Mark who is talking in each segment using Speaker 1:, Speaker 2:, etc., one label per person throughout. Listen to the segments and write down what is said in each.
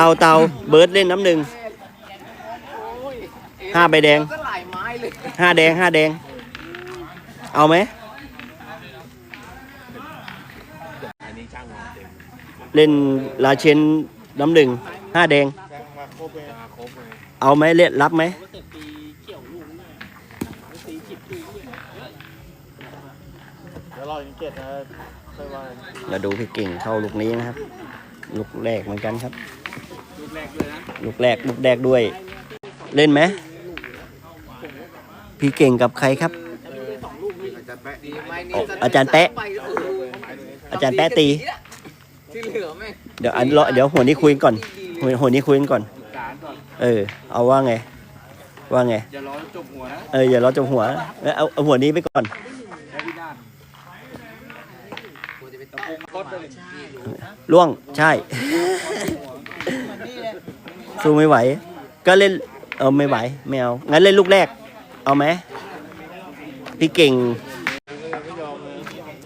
Speaker 1: เตาเตาเบิร์ดเล่นน้ำหนึ่งห้าใบแดง
Speaker 2: ห้า
Speaker 1: แดงห้าแดง เอาไหม
Speaker 2: เล่
Speaker 1: นลาเชนน้ำหนึ่งห้าแดง
Speaker 2: เอา
Speaker 1: ไหมเล่นรับไหม
Speaker 2: เดี๋ยวรออีกเจ็ดนะค่อยว่ากัน
Speaker 1: เราดูพี่เก่งเข้าลูกนี้นะครับ ลูกแรกเหมือนกันครับ
Speaker 2: ลูกแรกเลยนะ
Speaker 1: ลูกแรกลูกแรกด้วย เล่นไหมพี่เก่งกับใครครับ
Speaker 2: อาจารย์แปะดีไม้
Speaker 1: อ๋ออาจารย์แป๊ะอาจารย์แป๊ะตี
Speaker 2: ที่เหลือแม่ง
Speaker 1: เดี๋ยวอันรอเดี๋ยวหัวนี้คุยกันก่อนหัวหัวนี้คุยกันก่อน
Speaker 2: การก่อน
Speaker 1: เออ เอาว่าไง ว่าไง
Speaker 2: อย่ารอจบหัวนะ
Speaker 1: เอออย่ารอจบหัว เอาเอาเอาหัวนี้ไปก่อน
Speaker 2: แค่พินาศตะปูคดเล่
Speaker 1: วงใช่ สู้ไม่ไหว ก็เล่น เออไม่ไหว ไม่เอา งั้นเล่นลูกแรก เอาไหมพี่เก่ง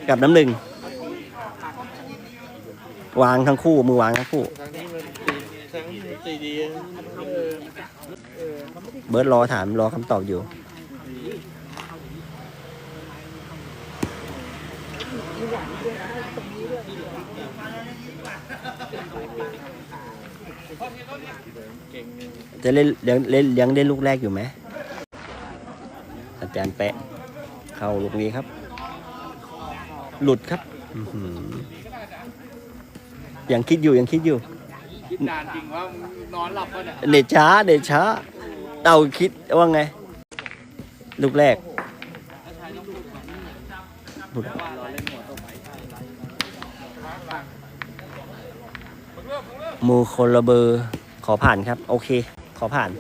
Speaker 1: กับน้ำหนึ่ง วางทั้งคู่ มือวางทั้งคู่ เบิร์ดรอถามรอคำตอบอยู่
Speaker 2: เก่ง
Speaker 1: จะเล่นเลี้ยงเล่นเลี้ยงเล่นลูกแรกอยู่ไหมอาจารย์แปะ เข้าลูกนี้ครับ หลุดครับอื้อหือยังคิดอยู่ยังคิดอยู่
Speaker 2: คิดนานจริงว่านอนหลับป่ะเนี่ย
Speaker 1: เดชช้าเดชช้าเราคิดว่าไง ลูกแรกหลุด มูโคลเบอร์ขอผ่านครับ โอเค ขอผ่าน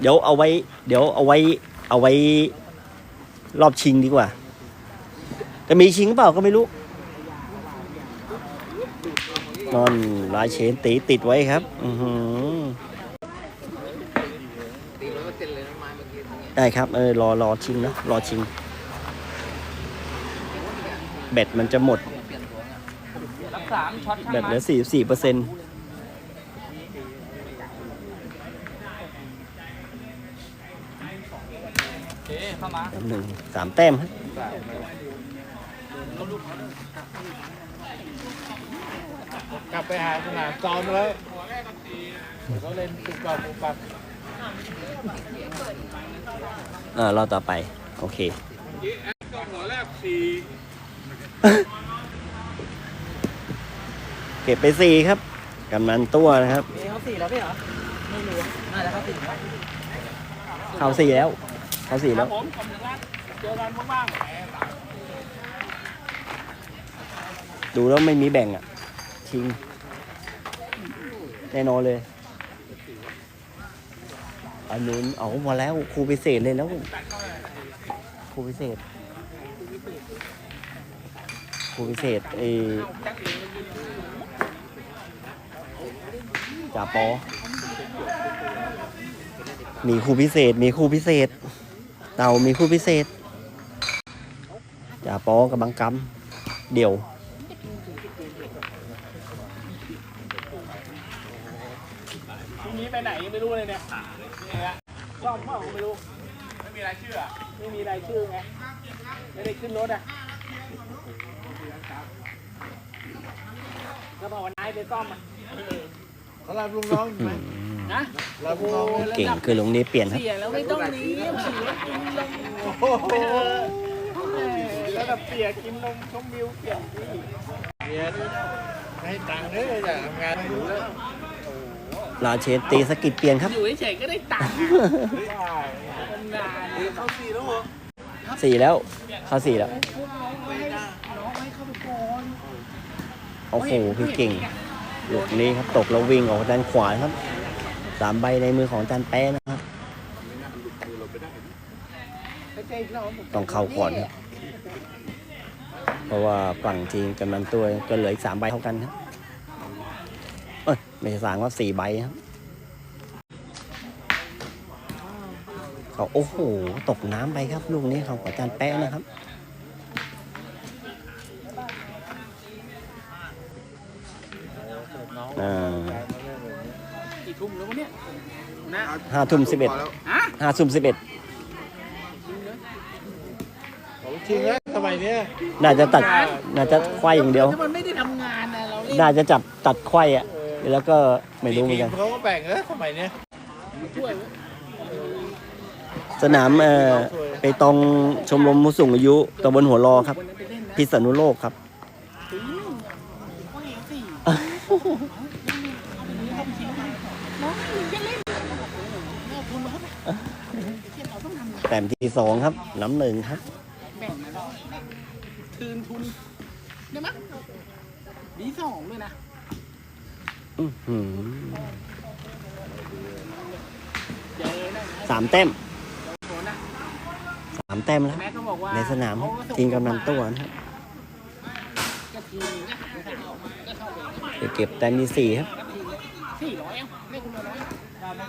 Speaker 1: เดี๋ยวเอาไว้ เดี๋ยวเอาไว้ เอาไว้ รอบชิงดีกว่าจะมีชิงเปล่าก็ไม่รู้นอนลายเชนตีติดไว้ครับ อือหือ
Speaker 2: ได้
Speaker 1: ครับ เออ รอรอชิงนะ รอชิง แบตมันจะหมด
Speaker 2: สามช็อต
Speaker 1: แบตเหลือสี่สี่เปอร์เซ็นต์
Speaker 2: โอเคเข้ามา
Speaker 1: หนึ่งสามแต้มครับ
Speaker 2: กลับไปหาสนามซ้อมแล้วเขาเล่นตุกกอบปุกปับ
Speaker 1: เออรอต่อไป โอเค
Speaker 2: หัวแรกสี่
Speaker 1: เก็บไปสี่ครับกำนันตัวนะครับ
Speaker 2: เขาสี่แล้วพี่เหรอไม่รู้น่าจะเขาสี่
Speaker 1: เข้าสี่แล้วเข้าสี่แล้ว
Speaker 2: ผมผมถึงแล้วเจอกันบ้าง
Speaker 1: ดูแล้วไม่มีแบ่งอะชิงแน่นอนเลยอันนู้นเอามาแล้วครูพิเศษเลยแล้วครูพิเศษครูพิเศษเออ จ่าปอมีครูพิเศษ มีครูพิเศษ เต่ามีครูพิเศษจ่าปอกับบังกำเดี่ยว
Speaker 2: พรุ่งนี้ไปไหนยังไม่รู้เลยเนี่ยเนี่ยซ่อมเปล่าไม่รู้ ไม่มีรายชื่อไม่มีรายชื่อไง ไม่ได้ขึ้นรถอะก็บอกว่านายไปซ่อมอะ
Speaker 3: เขารับลูกน้องไหม
Speaker 2: นะ
Speaker 3: รับลูกน้องไหม
Speaker 1: เก่งคือลงนี้เปลี่ยนครับ
Speaker 2: เสียแล้วไม่ต้องเลี้ยงขี่รถกินลง
Speaker 3: โอ้โห
Speaker 2: แล้วแบบเสียกินนมชมวิวเปลี่ยนที่
Speaker 3: เมียนี่ให้ตังค์เลยอยากทำงานอยู่แล้ว
Speaker 1: ลาเชนตีสกิดเปลี่ยนครับ
Speaker 2: อยู่เฉยๆก็ได้ตังค์นาน
Speaker 3: เขาสี่แล้วเหรอ
Speaker 1: สี่แล้ว เข้าสี่แล้ว โอ้โหพี่เก่ง ลูกนี้ครับตกแล้ววิ่งออกด้านขวาครับสามใบในมือของจานแป้นะครับต้องเข้าก่อนครับเพราะว่าฝั่งทีมกำนันตัวก็เหลืออีกสามใบเท่ากันครับเอ้ยไม่ใช่สามว่าสี่ใบครับเขาโอ้โห ตกน้ำไปครับลูกนี้ของอาจารย์แป๊ะนะครับ ห้าทุ่มสิบเอ็ด
Speaker 2: ฮะ
Speaker 1: ห้าทุ่มสิบเอ็ด
Speaker 3: ของจริงแล้วสมัยเนี้ย
Speaker 1: น่าจะตัดน่าจะไขว้อย่างเดียว
Speaker 2: ถ้ามันไม่ได้ทำงานนะเราเล่น
Speaker 1: น่าจะจับตัดไขว้อะแล้วก็ไม่รู้เหมือนกัน
Speaker 3: ทีเขาก็แบ่งเออสมัยเนี้ย
Speaker 2: ช่วย
Speaker 1: สนามเอ่อไปตรงชมรมผู้สูงอายุตำบลหัวรอครับ
Speaker 2: วันนั้นไปเล่นนะ
Speaker 1: พิษณุโลกครับ แต้มที่สองครับ น้ำหนึ่งครับ
Speaker 2: แบ่งนะคืนทุนได้ไหมดีสองด้วยนะ
Speaker 1: อื้อหือ
Speaker 2: เจอนะ
Speaker 1: สามแต้ม
Speaker 2: โหนะ
Speaker 1: สามแต้มแล้ว
Speaker 2: แม่ก็บอกว่า
Speaker 1: ในสนามครับทีมกำนันตัวนะครับ
Speaker 2: ก็ทีมก็หันไปออกมาก็เข้าไป
Speaker 1: เดี๋ยวเก็บแต้มที่สี่ครับ
Speaker 2: ก็ทีมสี่ร้อยเอ้าเล่นคุณมาร้อยได้ไหม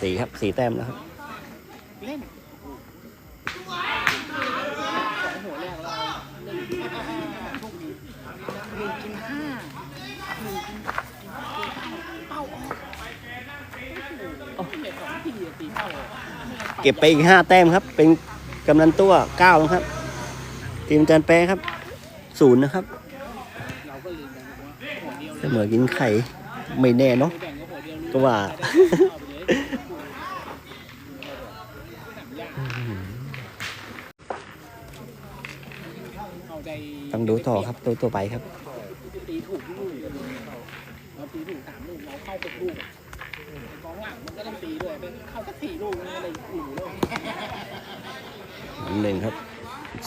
Speaker 1: สี่ครับสี่แต้มแล้วครับ
Speaker 2: เล่นสองหัวแรกเราหนึ่งโชคดีหนึ่งกินห้าหนึ่งกินกินเป้าออกโอ้โหเด็กสองทีอะตีเป้าออก
Speaker 1: เก็บไปอีกห้าแต้มครับ เป็นกำนันตัวเก้านะครับ ทีมจันแปะครับศูนย์นะครับ
Speaker 2: เราก็ลืมไปว่าหัวเดียว
Speaker 1: เสมอกินไข่ไม่แน่เนาะ
Speaker 2: แบ่งก็หัวเดียว
Speaker 1: ก็ว่า ต้องดูต่อครับตัวตัวไปครับ
Speaker 2: ตีถูกลูกเราตีถูกสามลูกเราเข้าไปลูกกองหลังมันก็ต้องตีด้วยเป็นเข้าสักสี่ลูกอะไรอยู่เลย
Speaker 1: หนึ่งครับ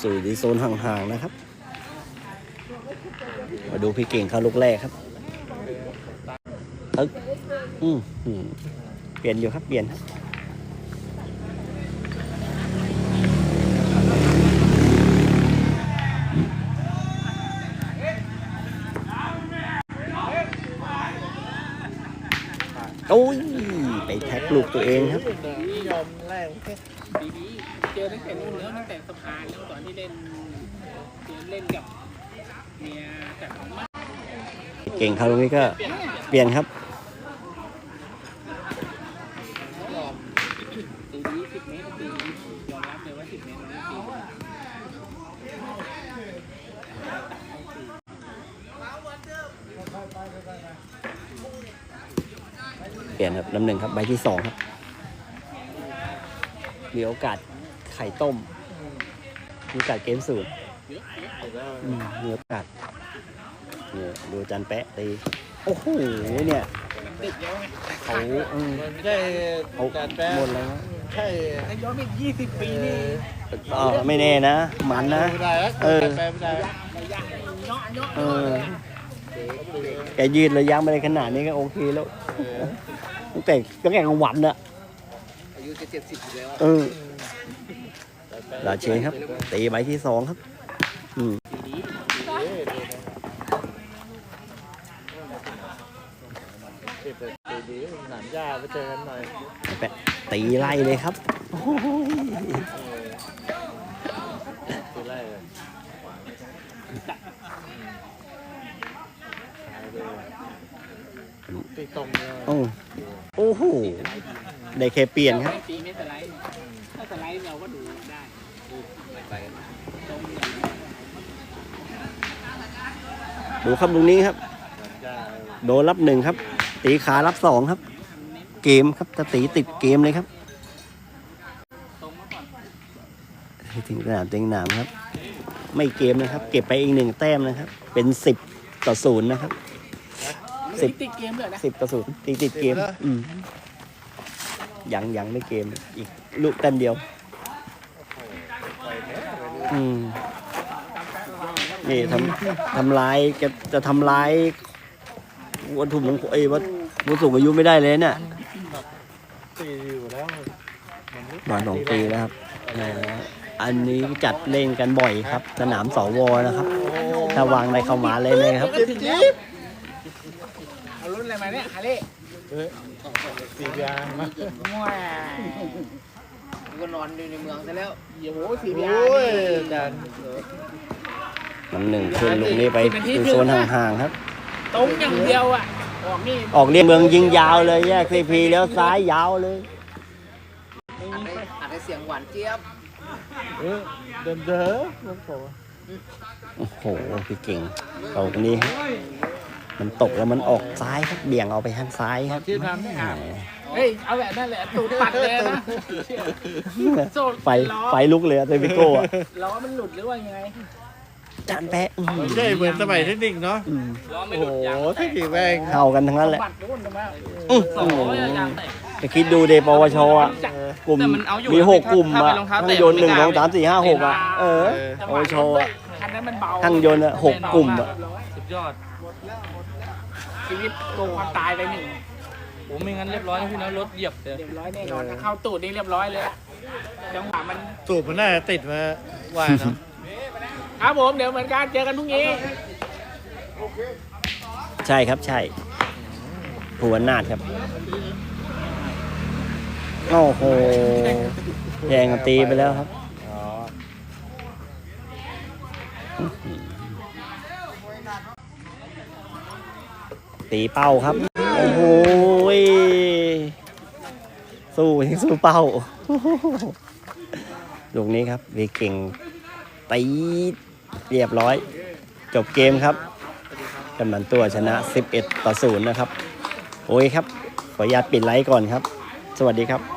Speaker 1: สู่ดีโซนห่างๆนะครับ มาดูพี่เก่งเข้าลูกแรกครับตึ๊กอืมอืมเปลี่ยนอยู่ครับเปลี่ยนครับ โอ้ย ไปแท็กลูกตัวเองครับ
Speaker 3: นิยมแรกแค่
Speaker 2: ปีนี้เจอตั้งแต่นู่นแล้วตั้งแต่สะพานแล้วตอนที่เล่นเจอเล่นกับเมียแต่ของมาก
Speaker 1: เก่งเขาตรงนี้ก็เปลี่ยนครับ
Speaker 2: ตีนี้สิบเมตรตียอมรับเลยว่าสิบเมตรตี
Speaker 1: ลี่ยนครับน้ำหนึ่งครับใบที่สองครับ มีโอกาสไข่ต้ม มีโอกาสเกมสูตรมีโอกาสเนี่ยดูจันแปะตีโอ้โหเนี่ยเขาอืม
Speaker 3: มันไม่ใช่
Speaker 1: เขาหมดแล้ว
Speaker 3: ใช่
Speaker 2: ถ้ย้อนไปยี่สิบปีนี่
Speaker 1: เออไม่แน่นะ มันนะ เออเออ แกยืดระยะมาได้ขนาดนี้ก็โอเคแล้ว
Speaker 3: เออ
Speaker 1: ตั้งแต่ตั้งแต่กลางวันอะ
Speaker 2: อายุจะเจ็ดสิบอยู่แล้ว
Speaker 1: เออลาเชนครับตีใบที่สองครับอืม
Speaker 2: ปีนี้
Speaker 3: เก็บไปดีๆหนามหญ้าไปเจอกันหน่อย
Speaker 1: แปะตีไล่เลยครับโอ้โห
Speaker 3: เออตีไล่เลยตายเลย ตีตรงเลย
Speaker 1: โอ้โอ้โหได้แค่เปลี่ยนครับ
Speaker 2: ปีไม่สไลด์ถ้าสไลด์เราก็ดูได้ดูไปตรงอย่างนี้
Speaker 1: ดูครับตรงนี้ครับ
Speaker 3: หนามหญ้า
Speaker 1: โดนรับหนึ่งครับ ตีขารับสองครับ เกมครับถ้าตีติดเกมเลยครับ
Speaker 2: ตรงมาก่อน
Speaker 1: ถึงสนามเต็งหนามครับ ไม่เกมนะครับ เก็บไปอีกหนึ่งแต้มนะครับ เป็นสิบต่อศูนย์นะครับ สิบ
Speaker 2: ติดเกมเลยนะ
Speaker 1: สิบต่อศูนย์ตีติดเกมอืมยังยังไม่เกมอีกลูกแต้มเดียว อืมนี่ทำทำลายจะจะทำลายวัตถุมงคลเอ้ยวัตวัตถุอายุไม่ได้เลยเนี่ย
Speaker 3: ตีอยู่แล้วมันไม่
Speaker 1: มาสองปีแล้วครับเอ่ออันนี้จัดเล่นกันบ่อยครับ สนามสวนะครับ ถ้าวางในเข้ามาเลยเลยครับ
Speaker 3: จิ๊บจิ๊บ
Speaker 2: เอารุ่นอะไรมาเนี่ยฮาเล่
Speaker 3: เฮ้ยตียามา
Speaker 2: ว้าก็นอนอยู่ในเมืองซะแล้วโอ้โหสียา
Speaker 3: โอ้ยอาจารย์
Speaker 1: มันหนึ่งขึ้นลูกนี้ไปอยู่โซนห่างๆครับ
Speaker 2: ตรงอย่างเดียวอะ ออกนี่
Speaker 1: ออกเรียงเมืองยิงยาวเลยแยกซีพีแล้วซ้ายยาวเลย
Speaker 2: อัดได้อัดได้เสียงหวานเจี๊ยบ
Speaker 3: เออเดิมเด้อน้ำโข
Speaker 1: โอ้โหพี่เก่งตรงนี้ มันตกแล้วมันออกซ้ายครับเบี่ยงเอาไปทางซ้ายครับ
Speaker 3: ที่ทำให้อ่าน
Speaker 2: เฮ้ยเอาแบบนั่นแหละตูดปัดเลยนะโซน
Speaker 1: ไฟไฟลุกเลยอะเตวิโก้อะ
Speaker 2: ล้อมันหลุดหรือว่ายังไง
Speaker 1: จานแปะอื้อหือ
Speaker 3: ไม่ใช่เหมือนสมัยเทคนิคเนาะ
Speaker 1: อืม
Speaker 2: ล้อไม่
Speaker 3: โอ้
Speaker 2: หลุ
Speaker 3: โห
Speaker 2: ดยาง
Speaker 3: เทคนิคแม่ง
Speaker 1: เข้ากันทั้งนั้นแหละ
Speaker 2: ปัดรุ่นนะมั้ง
Speaker 1: อื้อ
Speaker 2: สอง
Speaker 1: หือ
Speaker 2: ร้อยยางแตก
Speaker 1: จะคิดดูเดปวชอะ
Speaker 3: เออ
Speaker 1: กลุ่ม
Speaker 4: แต่มันเอาอยู่
Speaker 1: มีหกกลุ่ม
Speaker 4: ถ้า
Speaker 1: อะ
Speaker 4: เป็นรองเท้า
Speaker 1: ทั้ง
Speaker 4: แตะ
Speaker 1: ยนต์หนึ่ง
Speaker 4: ไม่
Speaker 1: ส
Speaker 4: ก
Speaker 1: อ
Speaker 4: ล้าง
Speaker 1: สามสี่ห้าหกอะเออ
Speaker 2: จัง
Speaker 1: โอ
Speaker 2: หวะ
Speaker 1: โชว์อะ
Speaker 2: คันนั้นมันเบา
Speaker 1: ทั้งยนต์อะหกกลุ่มอะ
Speaker 4: สุดยอด
Speaker 2: ชีวิตโกงความตายไปหนึ่ง
Speaker 4: ผมไม่งั้นเรียบร้อยนะพี่นะรถเหยียบเลย
Speaker 2: เรียบร้อยแน่นอนถ้าเข้าตูดนี่เรียบร้อยเลยอะจังหวะมัน
Speaker 3: สูบมันน่าจะติดมาว่าเนาะ
Speaker 2: ครับผมเดี๋ยวเหมือนกันเจอกันพรุ่งนี้
Speaker 1: ใช่ครับใช่หัวนาดครับ โอ้โหแยงกันตีไปแล้วครับ
Speaker 3: อ๋อ
Speaker 1: ตีเป้าครับ โอ้โหยสู้ยังสู้เป้าลูกนี้ครับวีเก่งตีเรียบร้อย จบเกมครับกำนันตัวชนะ 11 ต่อ 0 นะครับ โอ้ยครับ ขออนุญาตปิดไลฟ์ก่อนครับ สวัสดีครับ